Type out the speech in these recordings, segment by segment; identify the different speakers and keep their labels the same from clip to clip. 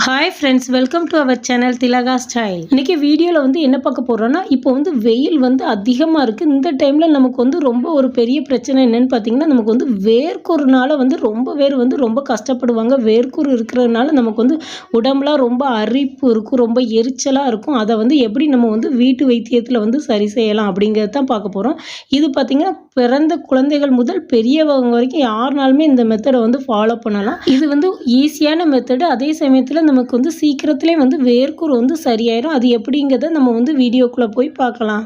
Speaker 1: Hi friends welcome to our channel Thilaga style இன்றைக்கி வீடியோவில் வந்து என்ன பார்க்க போகிறோன்னா இப்போ வந்து வெயில் வந்து அதிகமாக இருக்குது இந்த டைமில் நமக்கு வந்து ரொம்ப ஒரு பெரிய பிரச்சனை என்னென்னு பார்த்தீங்கன்னா நமக்கு வந்து வேர்க்கூறுனால வந்து ரொம்ப பேர் வந்து ரொம்ப கஷ்டப்படுவாங்க. வேர்க்கூறு இருக்கிறதுனால நமக்கு வந்து உடம்புலாம் ரொம்ப அரிப்பு இருக்கும் ரொம்ப எரிச்சலாக இருக்கும். அதை வந்து எப்படி நம்ம வந்து வீட்டு வைத்தியத்தில் வந்து சரி செய்யலாம் அப்படிங்கிறது தான் பார்க்க போகிறோம் இது பார்த்திங்கன்னா பிறந்த குழந்தைகள் முதல் பெரியவங்க வரைக்கும் யாருனாலுமே இந்த மெத்தடை வந்து ஃபாலோ பண்ணலாம். இது வந்து ஈஸியான மெத்தடு அதே சமயத்தில் நமக்கு வந்து சீக்கிரத்துலேயே வந்து வேர்க்கூறு வந்து சரியாயிரும். அது எப்படிங்கிறத நம்ம வந்து வீடியோக்குள்ளே போய் பார்க்கலாம்.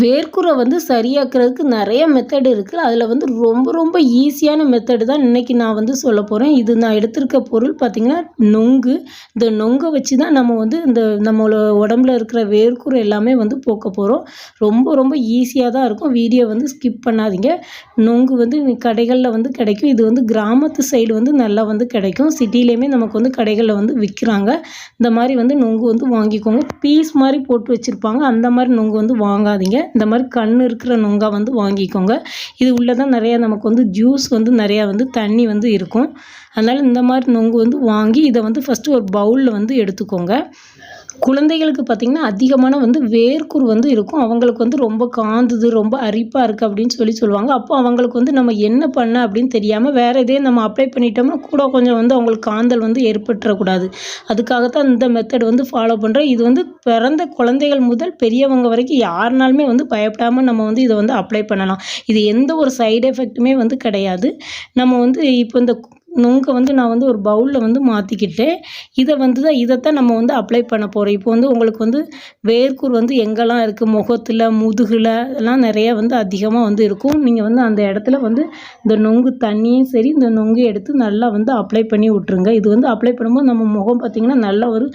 Speaker 1: வேர்க்குறை வந்து சரியாக்குறதுக்கு நிறைய மெத்தட் இருக்குது அதில் வந்து ரொம்ப ரொம்ப ஈஸியான மெத்தடு தான் இன்றைக்கி நான் வந்து சொல்ல போகிறேன் இது நான் எடுத்திருக்க பொருள் பார்த்திங்கன்னா நொங்கு. இந்த நொங்கை வச்சு தான் நம்ம வந்து இந்த நம்மளோட உடம்புல இருக்கிற வேர்க்குறை எல்லாமே வந்து போக்க போகிறோம் ரொம்ப ரொம்ப ஈஸியாக தான் இருக்கும். வீடியோ வந்து ஸ்கிப் பண்ணாதீங்க. நொங்கு வந்து கடைகளில் வந்து கிடைக்கும். இது வந்து கிராமத்து சைடு வந்து நல்லா வந்து கிடைக்கும். சிட்டிலேயுமே நமக்கு வந்து கடைகளில் வந்து விற்கிறாங்க இந்த மாதிரி வந்து நொங்கு வந்து வாங்கிக்கோங்க. பீஸ் மாதிரி போட்டு வச்சுருப்பாங்க. அந்த மாதிரி நொங்கு வந்து வாங்காதீங்க. இந்த மாதிரி கண் இருக்கிற நொங்கா வந்து வாங்கிக்கோங்க. இது உள்ளே தான் நிறையா நமக்கு வந்து ஜூஸ் வந்து நிறையா வந்து தண்ணி வந்து இருக்கும். அதனால் இந்த மாதிரி நொங்கு வந்து வாங்கி இதை வந்து ஃபஸ்ட்டு ஒரு பவுலில் வந்து எடுத்துக்கோங்க. குழந்தைகளுக்கு பார்த்திங்கன்னா அதிகமான வந்து வேர்க்குர் வந்து இருக்கும். அவங்களுக்கு வந்து ரொம்ப காந்துது ரொம்ப அரிப்பாக இருக்குது அப்படின்னு சொல்லி சொல்லுவாங்க. அப்போ அவங்களுக்கு வந்து நம்ம என்ன பண்ண அப்படின்னு தெரியாமல் வேறு இதே நம்ம அப்ளை பண்ணிட்டோம்னா கூட கொஞ்சம் வந்து அவங்களுக்கு காந்தல் வந்து ஏற்பட்டுறக்கூடாது. அதுக்காகத்தான் இந்த மெத்தட் வந்து ஃபாலோ பண்ணுறேன் இது வந்து பிறந்த குழந்தைகள் முதல் பெரியவங்க வரைக்கும் யாருனாலுமே வந்து பயப்படாமல் நம்ம வந்து இதை வந்து அப்ளை பண்ணலாம். இது எந்த ஒரு சைடு எஃபெக்ட்டுமே வந்து கிடையாது. நம்ம வந்து இப்போ இந்த நுங்கை வந்து நான் வந்து ஒரு பவுலில் வந்து மாற்றிக்கிட்டேன் இதை வந்து தான் இதைத்தான் நம்ம வந்து அப்ளை பண்ண போகிறோம் இப்போ வந்து உங்களுக்கு வந்து வேர்க்கூர் வந்து எங்கெல்லாம் இருக்குது முகத்தில் முதுகில் எல்லாம் நிறையா வந்து அதிகமாக வந்து இருக்கும். நீங்கள் வந்து அந்த இடத்துல வந்து இந்த நொங்கு தண்ணியும் சரி இந்த நொங்கு எடுத்து நல்லா வந்து அப்ளை பண்ணி விட்ருங்க இது வந்து அப்ளை பண்ணும்போது நம்ம முகம் பார்த்திங்கன்னா நல்லா ஒரு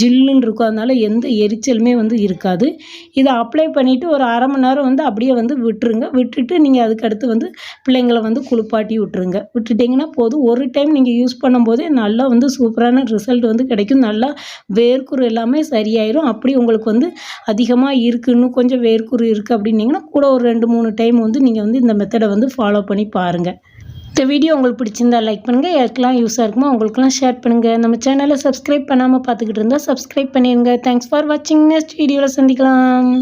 Speaker 1: ஜில்லுன்னு இருக்கும். அதனால் எந்த எரிச்சலுமே வந்து இருக்காது. இதை அப்ளை பண்ணிவிட்டு ஒரு அரை மணி நேரம் வந்து அப்படியே வந்து விட்டுருங்க. விட்டுட்டு நீங்கள் அதுக்கடுத்து வந்து பிள்ளைங்களை வந்து குளிப்பாட்டி விட்ருங்க விட்டுட்டிங்கன்னா போதும். ஒரு ஒரு டைம் நீங்கள் யூஸ் பண்ணும்போது நல்லா வந்து சூப்பரான ரிசல்ட் வந்து கிடைக்கும். நல்லா வேர்க்குரு எல்லாமே சரியாயிரும். அப்படி உங்களுக்கு வந்து அதிகமாக இருக்குது இன்னும் கொஞ்சம் வேர்க்குரு இருக்குது அப்படின்னீங்கன்னா கூட ஒரு ரெண்டு மூணு டைம் வந்து நீங்கள் வந்து இந்த மெத்தடை வந்து ஃபாலோ பண்ணி பாருங்கள் இந்த வீடியோ உங்களுக்கு பிடிச்சிருந்தா லைக் பண்ணுங்கள் யாருக்கெல்லாம் யூஸாக இருக்குமோ அவங்களுக்குலாம் ஷேர் பண்ணுங்கள் நம்ம சேனலை சப்ஸ்கிரைப் பண்ணாமல் பார்த்துக்கிட்டு இருந்தால் சப்ஸ்கிரைப் பண்ணிடுங்க தேங்க்ஸ் ஃபார் வாட்சிங் நெக்ஸ்ட் வீடியோவில் சந்திக்கலாம்.